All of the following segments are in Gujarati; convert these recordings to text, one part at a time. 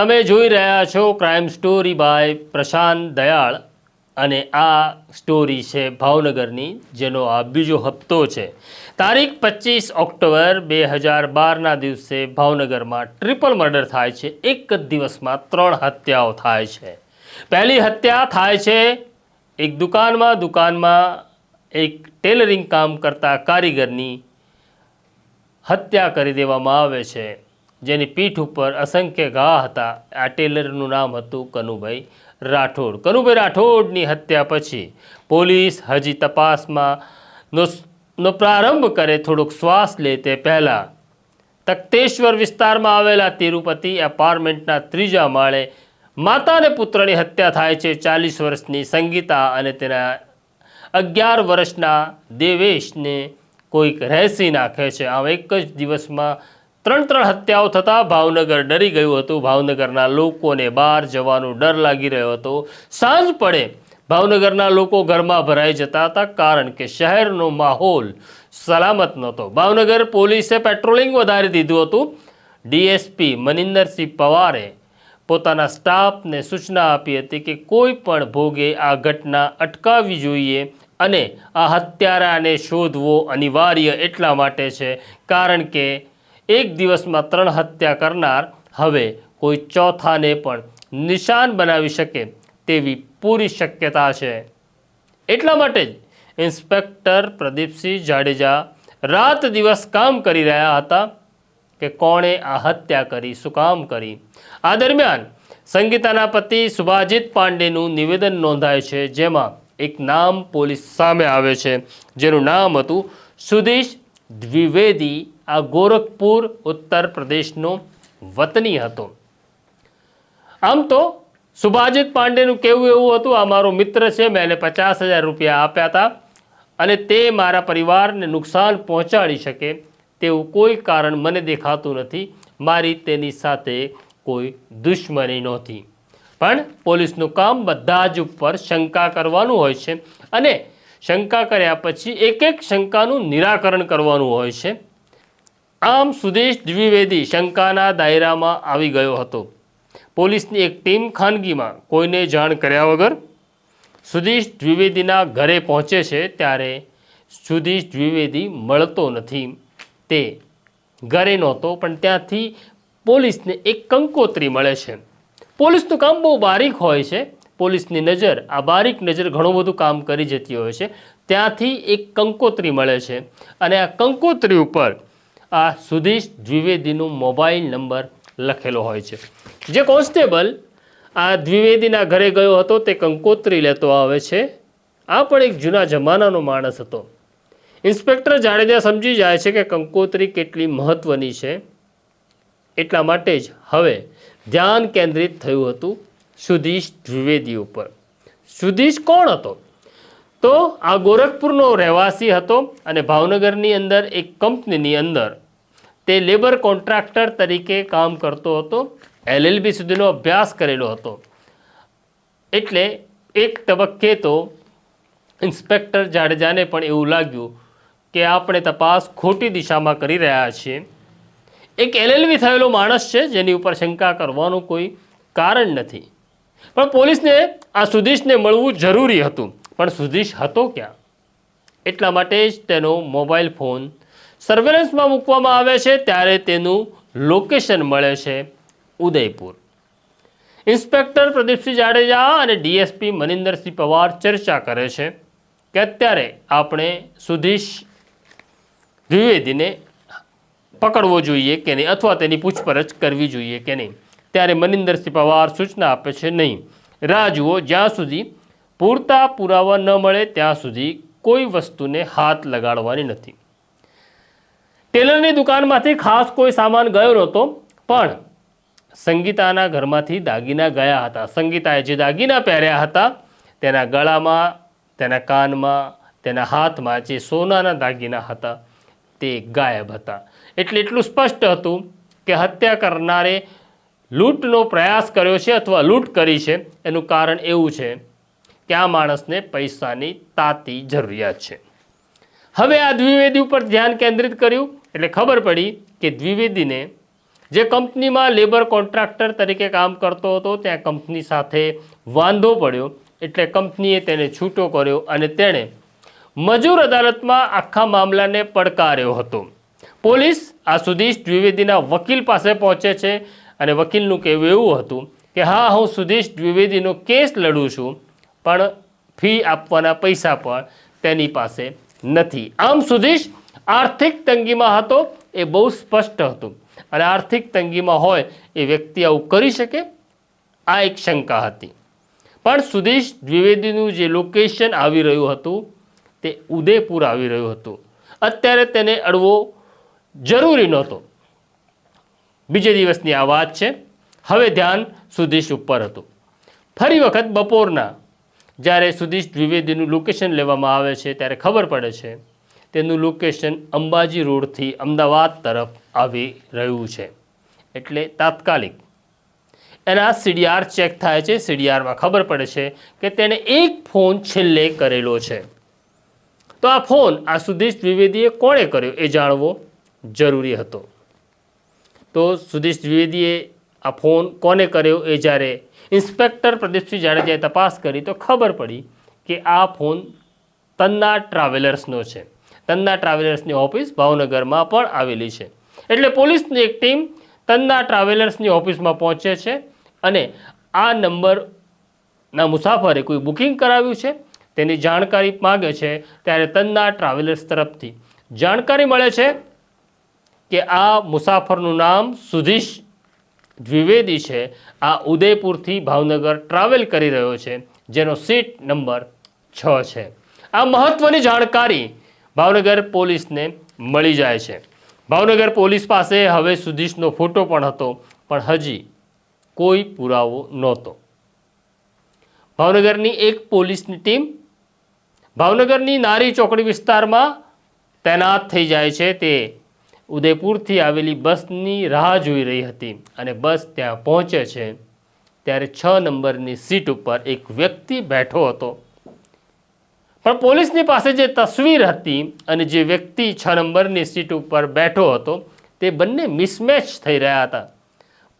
તમે જોઈ રહ્યા છો crime story by Prashant Dayal અને આ સ્ટોરી છે ભાવનગરની, જેનો આ બીજો હપ્તો છે. તારીખ પચીસ ઓક્ટોબર બે હજાર બારના દિવસે ભાવનગરમાં ટ્રિપલ મર્ડર થાય છે. એક જ દિવસમાં ત્રણ હત્યાઓ થાય છે. પહેલી હત્યા થાય છે એક દુકાનમાં દુકાનમાં એક ટેલરિંગ કામ કરતા કારીગરની હત્યા કરી દેવામાં આવે છે. જેની પીઠ ઉપર અસંખ્ય ઘા હતા. આ ટેલરનું નામ હતું કનુભાઈ રાઠોડ. કનુભાઈ રાઠોડની હત્યા પછી પોલીસ હજી તપાસમાં નો નો પ્રારંભ કરે થોડોક શ્વાસ લે તે પહેલાં. તક્તેશ્વર વિસ્તારમાં આવેલા તિરુપતિ એપાર્ટમેન્ટના ત્રીજા માળે માતા અને પુત્રની હત્યા થાય છે. ચાલીસ વર્ષની સંગીતા અને તેના અગિયાર વર્ષના દેવેશને કોઈક રહેસી નાખે છે. આમ એક જ દિવસમાં ત્રણ ત્રણ હત્યાઓ થતાં ભાવનગર ડરી ગયું હતું. ભાવનગરના લોકોને બહાર જવાનો ડર લાગી રહ્યો હતો. સાંજ પડે ભાવનગરના લોકો ઘરમાં ભરાઈ જતા હતા કારણ કે શહેરનો માહોલ સલામત નહોતો. ભાવનગર પોલીસે પેટ્રોલિંગ વધારી દીધું હતું. ડીએસપી મનિંદરસિંહ પવારે પોતાના સ્ટાફને સૂચના આપી હતી કે કોઈ પણ ભોગે આ ઘટના અટકાવવી જોઈએ અને આ હત્યારાને શોધવો અનિવાર્ય એટલા માટે છે. કારણ કે એક દિવસમાં ત્રણ હત્યા કરનાર હવે કોઈ ચોથાને પણ નિશાન બનાવી શકે તેવી પૂરી શક્યતા છે. એટલા માટે જ ઇન્સ્પેક્ટર પ્રદીપસિંહ જાડેજા રાત દિવસ કામ કરી રહ્યા હતા કે કોણે આ હત્યા કરી, શું કામ કરી? આ દરમિયાન સંગીતાના પતિ સુભાજીત પાંડેનું નિવેદન નોંધાય છે, જેમાં એક નામ પોલીસ સામે આવે છે, જેનું નામ હતું સુધીશ દ્વિવેદી આ ગોરખપુર ઉત્તર પ્રદેશનો વતની હતો. આમ તો સુભાજિત પાંડેનું કહેવું એવું હતું? આ મારો મિત્ર છે, મેં એને પચાસ હજાર રૂપિયા આપ્યા હતા અને તે મારા પરિવારને નુકસાન પહોંચાડી શકે તેવું કોઈ કારણ મને દેખાતું નથી. મારી તેની સાથે કોઈ દુશ્મની નહોતી. પણ પોલીસનું કામ બધા જ ઉપર શંકા કરવાનું હોય છે અને શંકા કર્યા પછી એક એક શંકાનું નિરાકરણ કરવાનું હોય છે. આમ સુદેશ દ્વિવેદી શંકાના દાયરામાં આવી ગયો હતો. પોલીસની એક ટીમ ખાનગીમાં કોઈને જાણ કર્યા વગર સુધીશ દ્વિવેદીના ઘરે પહોંચે છે ત્યારે સુધીશ દ્વિવેદી મળતો નથી. તે ઘરે નહોતો, પણ ત્યાંથી પોલીસને એક કંકોત્રી મળે છે. પોલીસનું કામ બહુ બારીક હોય છે. પોલીસની નજર, આ બારીક નજર ઘણું બધું કામ કરી જતી હોય છે. ત્યાંથી એક કંકોત્રી મળે છે. અને આ કંકોત્રી ઉપર આ સુધીશ દ્વિવેદીનો મોબાઈલ નંબર લખેલો હોય છે. જે કોન્સ્ટેબલ આ દ્વિવેદીના ઘરે ગયો હતો, તે કંકોત્રી લેતો આવે છે. આ પણ એક જૂના જમાનાનો માણસ હતો. ઇન્સ્પેક્ટર જાડેજા સમજી જાય છે કે કંકોત્રી કેટલી મહત્ત્વની છે. એટલા માટે જ હવે ધ્યાન કેન્દ્રિત થયું હતું સુધીશ દ્વિવેદી ઉપર. સુધીશ કોણ હતો? તો આ ગોરખપુરનો રહેવાસી હતો અને ભાવનગરની અંદર એક કંપનીની અંદર તે લેબર કોન્ટ્રાક્ટર તરીકે કામ કરતો હતો એલએલબી સુધીનો અભ્યાસ કરેલો હતો. એટલે એક તબક્કે તો ઇન્સ્પેક્ટર જાડેજાને પણ એવું લાગ્યું કે આપણે તપાસ ખોટી દિશામાં કરી રહ્યા છીએ. એક એલએલબી થયેલો માણસ છે, જેની ઉપર શંકા કરવાનું કોઈ કારણ નથી. પણ પોલીસને, આ સુધીશને મળવું જરૂરી હતું. પણ સુધીશ હતો ક્યાં? એટલા માટે જ તેનો મોબાઈલ ફોન સર્વેલન્સમાં મૂકવામાં આવે છે, ત્યારે તેનું લોકેશન મળે છે ઉદયપુર. ઇન્સ્પેક્ટર પ્રદીપસિંહ જાડેજા અને ડીએસપી મનિંદરસિંહ પવાર ચર્ચા કરે છે કે અત્યારે આપણે સુધીશ દ્વિવેદીને પકડવો જોઈએ કે નહીં, અથવા તેની પૂછપરછ કરવી જોઈએ કે નહીં. ત્યારે મનિંદરસિંહ પવાર સૂચના આપે છે નહીં. રાહ જુઓ, જ્યાં સુધી પૂરતા પુરાવા ન મળે ત્યાં સુધી કોઈ વસ્તુને હાથ લગાડવાની નથી. ટેલરની દુકાનમાંથી ખાસ કોઈ સામાન ગયો નહોતો, પણ સંગીતાના ઘરમાંથી દાગીના ગયા હતા. સંગીતાએ જે દાગીના પહેર્યા હતા, તેના ગળામાં, તેના કાનમાં, તેના હાથમાં જે સોનાના દાગીના હતા, તે ગાયબ હતા. એટલે એટલું સ્પષ્ટ હતું કે હત્યા કરનારે લૂંટનો પ્રયાસ કર્યો છે અથવા લૂંટ કરી છે. એનું કારણ એવું છે આ માણસને પૈસાની તાતી જરૂરિયાત છે. હવે આ દ્વિવેદી ઉપર ધ્યાન કેન્દ્રિત કર્યું, એટલે ખબર પડી કે દ્વિવેદીને જે કંપનીમાં લેબર કોન્ટ્રાક્ટર તરીકે કામ કરતો હતો, ત્યાં કંપની સાથે વાંધો પડ્યો, એટલે કંપનીએ તેને છૂટો કર્યો અને તેણે મજૂર અદાલતમાં આખા મામલાને પડકાર્યો હતો. પોલીસ આ સુધીશ દ્વિવેદીના વકીલ પાસે પહોંચે છે અને વકીલનું કહેવું એવું હતું કે, હા, હું સુધીશ દ્વિવેદીનો કેસ લડું છું પણ ફી આપવાના પૈસા પણ તેની પાસે નથી. આમ સુધીશ આર્થિક તંગીમાં હતો એ બહુ સ્પષ્ટ હતું. અને આર્થિક તંગીમાં હોય એ વ્યક્તિ આવું કરી શકે, આ એક શંકા હતી. પણ સુધીશ દ્વિવેદીનું જે લોકેશન આવી રહ્યું હતું, તે ઉદયપુર આવી રહ્યું હતું. અત્યારે તેને અડવો જરૂરી નહોતો. બીજે દિવસની આ વાત છે. હવે ધ્યાન સુધીશ ઉપર હતું. ફરી વખત બપોરના જ્યારે સુધીશ દ્વિવેદીનું લોકેશન લેવામાં આવે છે ત્યારે ખબર પડે છે, તેનું લોકેશન અંબાજી રોડથી અમદાવાદ તરફ આવી રહ્યું છે. એટલે તાત્કાલિક. એના સીડીઆર ચેક થાય છે સીડીઆરમાં ખબર પડે છે કે તેણે એક ફોન છેલ્લે કરેલો છે. તો આ ફોન આ સુધીશ દ્વિવેદીએ કોણે કર્યો એ જાણવો જરૂરી હતો. તો સુધીશ દ્વિવેદીએ આ ફોન કોને કર્યો? એ જ્યારે ઇન્સ્પેક્ટર પ્રદીપસિંહ જાડેજાએ તપાસ કરી તો ખબર પડી કે આ ફોન તન્ના ટ્રાવેલર્સનો છે. તન્ના ટ્રાવેલર્સની ઓફિસ ભાવનગરમાં પણ આવેલી છે. એટલે પોલીસની એક ટીમ તન્ના ટ્રાવેલર્સની ઓફિસમાં પહોંચે છે અને આ નંબરના મુસાફરે કોઈ બુકિંગ કરાવ્યું છે? તેની જાણકારી માગે છે ત્યારે તન્ના ટ્રાવેલર્સ તરફથી જાણકારી મળે છે કે આ મુસાફરનું નામ સુધીશ દ્વિવેદી છે, આ ઉદયપુરથી ભાવનગર ટ્રાવેલ કરી રહ્યો છે, જેનો સીટ નંબર છ છે. આ મહત્વની જાણકારી ભાવનગર પોલીસને મળી જાય છે. ભાવનગર પોલીસ પાસે હવે સુધીશનો ફોટો પણ હતો, પણ હજી કોઈ પુરાવો નહોતો. ભાવનગરની એક પોલીસની ટીમ ભાવનગરની નારી ચોકડી વિસ્તારમાં તૈનાત થઈ જાય છે, તે ઉદયપુરથી આવેલી બસની રાહ જોઈ રહી હતી અને બસ ત્યાં પહોંચે છે. ત્યારે છ નંબરની સીટ ઉપર એક વ્યક્તિ બેઠો હતો. પણ પોલીસની પાસે જે તસવીર હતી અને જે વ્યક્તિ છ નંબરની સીટ ઉપર બેઠો હતો, તે બંને મિસમેચ થઈ રહ્યા હતા.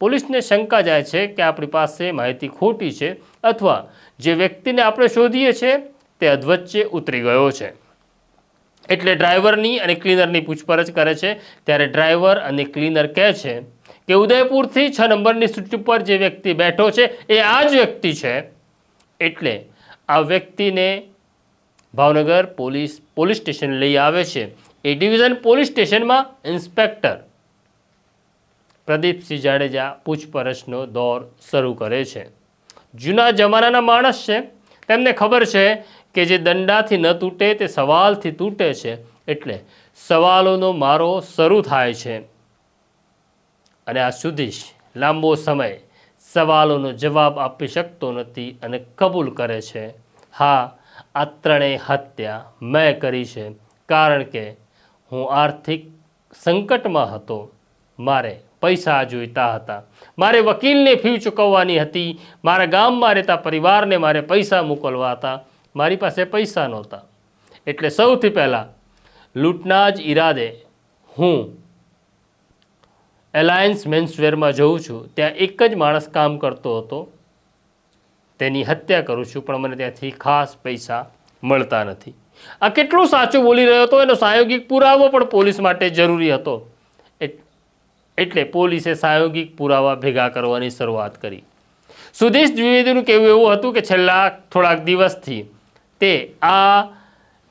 પોલીસને શંકા જાય છે કે આપણી પાસે માહિતી ખોટી છે અથવા જે વ્યક્તિને આપણે શોધીએ છીએ, તે અધવચ્ચે ઉતરી ગયો છે. એટલે ડ્રાઈવરની અને ક્લીનરની પૂછપરછ કરે છે. ત્યારે ડ્રાઈવર અને ક્લીનર કહે છે કે ઉદયપુરથી છ નંબરની સીટ ઉપર જે વ્યક્તિ બેઠો છે એ આ જ વ્યક્તિ છે. એટલે આ વ્યક્તિને ભાવનગર પોલીસ પોલીસ સ્ટેશન લઈ આવે છે. એ ડિવિઝન પોલીસ સ્ટેશનમાં ઇન્સ્પેક્ટર પ્રદીપસિંહ જાડેજા પૂછપરછનો દોર શરૂ કરે છે. જૂના જમાનાના માણસ છે. તેમને ખબર છે કે જે દંડાથી ન તૂટે, તે સવાલથી તૂટે છે. એટલે સવાલોનો મારો શરૂ થાય છે. અને આ સુધી લાંબો સમય સવાલોનો જવાબ આપી શકતો નથી અને કબૂલ કરે છે. હા, આ ત્રણેય હત્યા મેં કરી છે. કારણ કે હું આર્થિક સંકટમાં હતો. મારે પૈસા જોઈતા હતા. મારે વકીલને ફી ચૂકવવાની હતી. મારા ગામમાં રહેતા પરિવારને મારે પૈસા મોકલવા હતા. મારી પાસે પૈસા નહોતા. એટલે સૌથી પહેલાં લૂંટના જ ઈરાદે હું એલાયન્સ મેન્સવેરમાં જઉં છું. ત્યાં એક જ માણસ કામ કરતો હતો. તેની હત્યા કરું છું, પણ મને ત્યાંથી ખાસ પૈસા મળતા નથી. આ કેટલું સાચું બોલી રહ્યો હતો? એનો સાયોગિક પુરાવો પણ પોલીસ માટે જરૂરી હતો. એટ- એટલે પોલીસે સાયોગિક પુરાવા ભેગા કરવાની શરૂઆત કરી. સુદેશ દ્વિવેદીનું કહેવું એવું હતું કે છેલ્લા થોડાક દિવસથી તે આ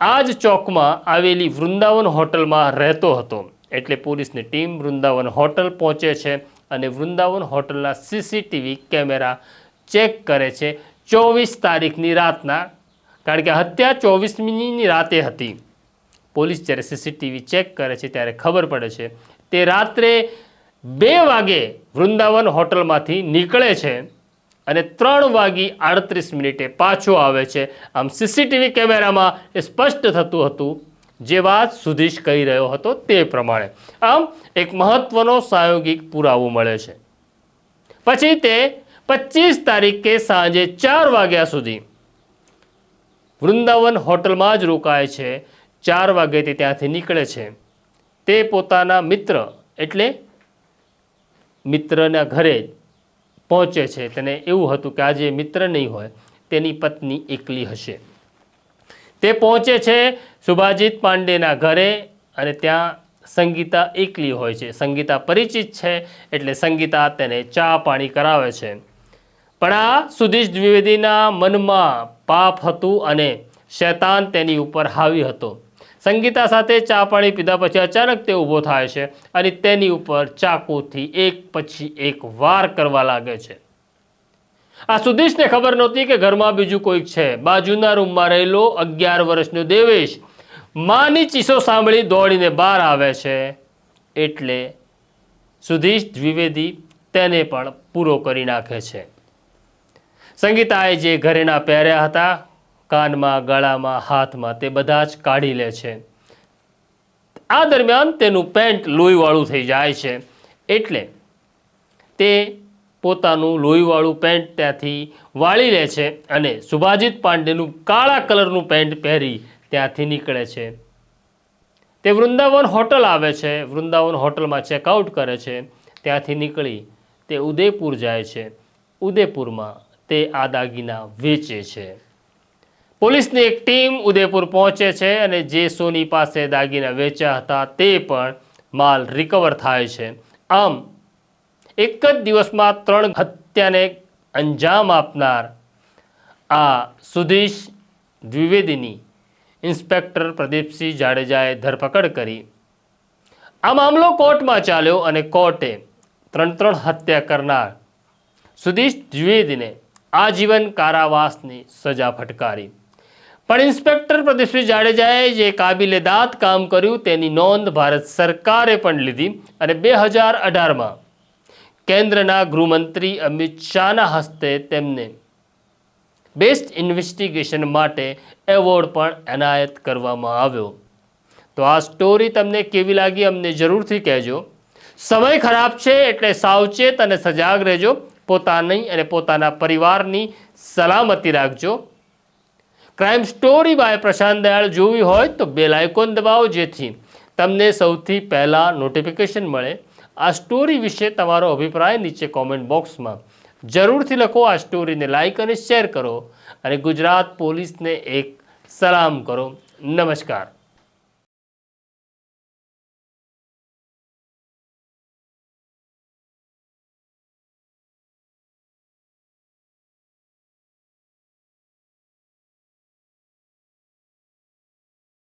આ જ ચોકમાં આવેલી વૃંદાવન હોટલમાં રહેતો હતો. એટલે પોલીસની ટીમ વૃંદાવન હોટલ પહોંચે છે અને વૃંદાવન હોટલના સીસીટીવી કેમેરા ચેક કરે છે ચોવીસ તારીખની રાતના, કારણ કે હત્યા ચોવીસમીની રાતે હતી. પોલીસ જ્યારે સીસીટીવી ચેક કરે છે ત્યારે ખબર પડે છે તે રાત્રે બે વાગે વૃંદાવન હોટલમાંથી નીકળે છે. અને ત્રણ વાગી આડત્રીસ મિનિટે પાછો આવે છે. આમ સીસીટીવી કેમેરામાં એ સ્પષ્ટ થતું હતું જે વાત સુધીશ કહી રહ્યો હતો તે પ્રમાણે. આમ એક મહત્વનો સાયોગિક પુરાવો મળે છે. પછી તે પચીસ તારીખે સાંજે ચાર વાગ્યા સુધી વૃંદાવન હોટલમાં જ રોકાય છે. ચાર વાગે તે ત્યાંથી નીકળે છે. તે પોતાના મિત્ર એટલે મિત્રના ઘરે પહોંચે છે. તેને એવું હતું કે આજે મિત્ર નહીં હોય, તેની પત્ની એકલી હશે. તે પહોંચે છે સુભાજીત પાંડેના ઘરે અને ત્યાં સંગીતા એકલી હોય છે. સંગીતા પરિચિત છે એટલે સંગીતા તેને ચા પાણી કરાવે છે. પણ આ સુધીશ દ્વિવેદીના મનમાં પાપ હતું અને શૈતાન તેની ઉપર હાવી હતો. સંગીતા સાથે ચા પાણી પીધા પછી અચાનક તે ઊભો થાય છે અને તેની ઉપર ચાકુથી એક પછી એક વાર કરવા લાગે છે. આ સુધીશને ખબર નહોતી કે ઘરમાં બીજું કોઈક છે. બાજુના રૂમમાં રહેલો અગિયાર વર્ષનો દેવેશ માની ચીસો સાંભળી દોડીને બહાર આવે છે. એટલે સુધીશ દ્વિવેદી તેને પણ પૂરો કરી નાખે છે. સંગીતાએ જે ઘરેના પહેર્યા હતા કાનમાં, ગળામાં, હાથમાં તે બધા જ કાઢી લે છે. આ દરમિયાન તેનું પેન્ટ લોહીવાળું થઈ જાય છે. એટલે તે પોતાનું લોહીવાળું પેન્ટ ત્યાંથી વાળી લે છે અને સુભાજિત પાંડેનું કાળા કલરનું પેન્ટ પહેરી ત્યાંથી નીકળે છે. તે વૃંદાવન હોટલ આવે છે. વૃંદાવન હોટલમાં ચેકઆઉટ કરે છે. ત્યાંથી નીકળી તે ઉદયપુર જાય છે. ઉદયપુરમાં તે આ દાગીના વેચે છે. પોલીસની એક ટીમ ઉદયપુર પહોંચે છે અને જે સોની પાસે દાગીના વેચ્યા હતા તે પણ માલ રિકવર થાય છે. આમ, એક જ દિવસમાં ત્રણ હત્યાને અંજામ આપનાર આ સુધીશ દ્વિવેદીની ઇન્સ્પેક્ટર પ્રદીપસિંહ જાડેજાએ ધરપકડ કરી. આ મામલો કોર્ટમાં ચાલ્યો અને કોર્ટે ત્રણ ત્રણ હત્યા કરનાર સુધીશ દ્વિવેદીને આજીવન કારાવાસની સજા ફટકારી. પણ ઇન્સ્પેક્ટર પ્રદીપસિંહ જાડેજાએ જે કાબિલે દાદ કામ કર્યું તેની નોંધ ભારત સરકારે પણ લીધી અને બે હજાર અઢારમાં કેન્દ્રના ગૃહમંત્રી અમિત શાહના હસ્તે તેમને બેસ્ટ ઇન્વેસ્ટિગેશન માટે એવોર્ડ પણ એનાયત કરવામાં આવ્યો. તો આ સ્ટોરી તમને કેવી લાગી અમને જરૂરથી કહેજો. સમય ખરાબ છે એટલે સાવચેત અને સજાગ રહેજો. પોતાની અને પોતાના પરિવારની સલામતી રાખજો. Crime story by Prashant Dayal જોવી હોય તો બેલ આઇકોન દબાવો જેથી તમને સૌથી પહેલાં નોટિફિકેશન મળે. આ સ્ટોરી વિશે તમારો અભિપ્રાય નીચે કોમેન્ટ બોક્સમાં જરૂરથી લખો. આ સ્ટોરીને લાઇક અને શેર કરો અને ગુજરાત પોલીસને એક સલામ કરો. નમસ્કાર.